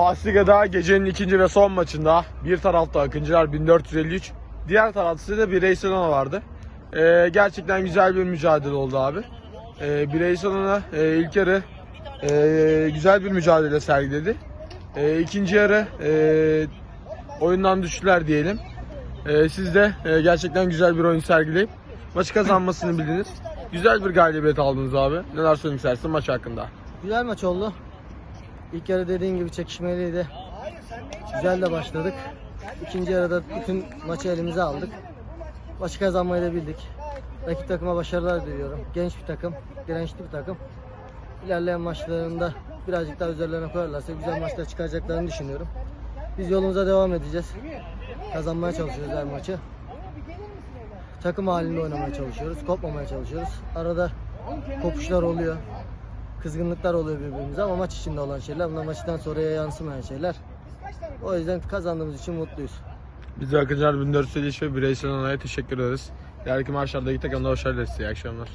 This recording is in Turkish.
Asliga'da gecenin ikinci ve son maçında bir tarafta Akıncılar 1453, diğer tarafta da Bireyselona vardı. Ee, gerçekten güzel bir mücadele oldu abi. Ee, Bireyselona e, ilk yarı e, güzel bir mücadele sergiledi. E, ikinci yarı e, oyundan düştüler diyelim. E, siz de e, gerçekten güzel bir oyun sergileyip maçı kazanmasını bildiniz. Güzel bir galibiyet aldınız abi. Neler söylemek istersin maç hakkında? Güzel maç oldu. İlk yarı dediğin gibi çekişmeliydi. Güzel de başladık. İkinci yarıda bütün maçı elimize aldık. Maçı kazanmayı da bildik. Rakip takıma başarılar diliyorum. Genç bir takım, dirençli bir takım. İlerleyen maçlarında birazcık daha üzerlerine koyarlarsa güzel maçlar çıkaracaklarını düşünüyorum. Biz yolumuza devam edeceğiz. Kazanmaya çalışıyoruz her maçı. Takım halinde oynamaya çalışıyoruz. Kopmamaya çalışıyoruz. Arada kopuşlar oluyor. Kızgınlıklar oluyor birbirimize ama maç içinde olan şeyler. Bunlar maçtan sonraya yansımayan şeyler. O yüzden kazandığımız için mutluyuz. Biz de Akıncılar 1453 ve Bireyselona'ya teşekkür ederiz. İleriki maçlardaki takımda başarılar dileriz. İyi akşamlar.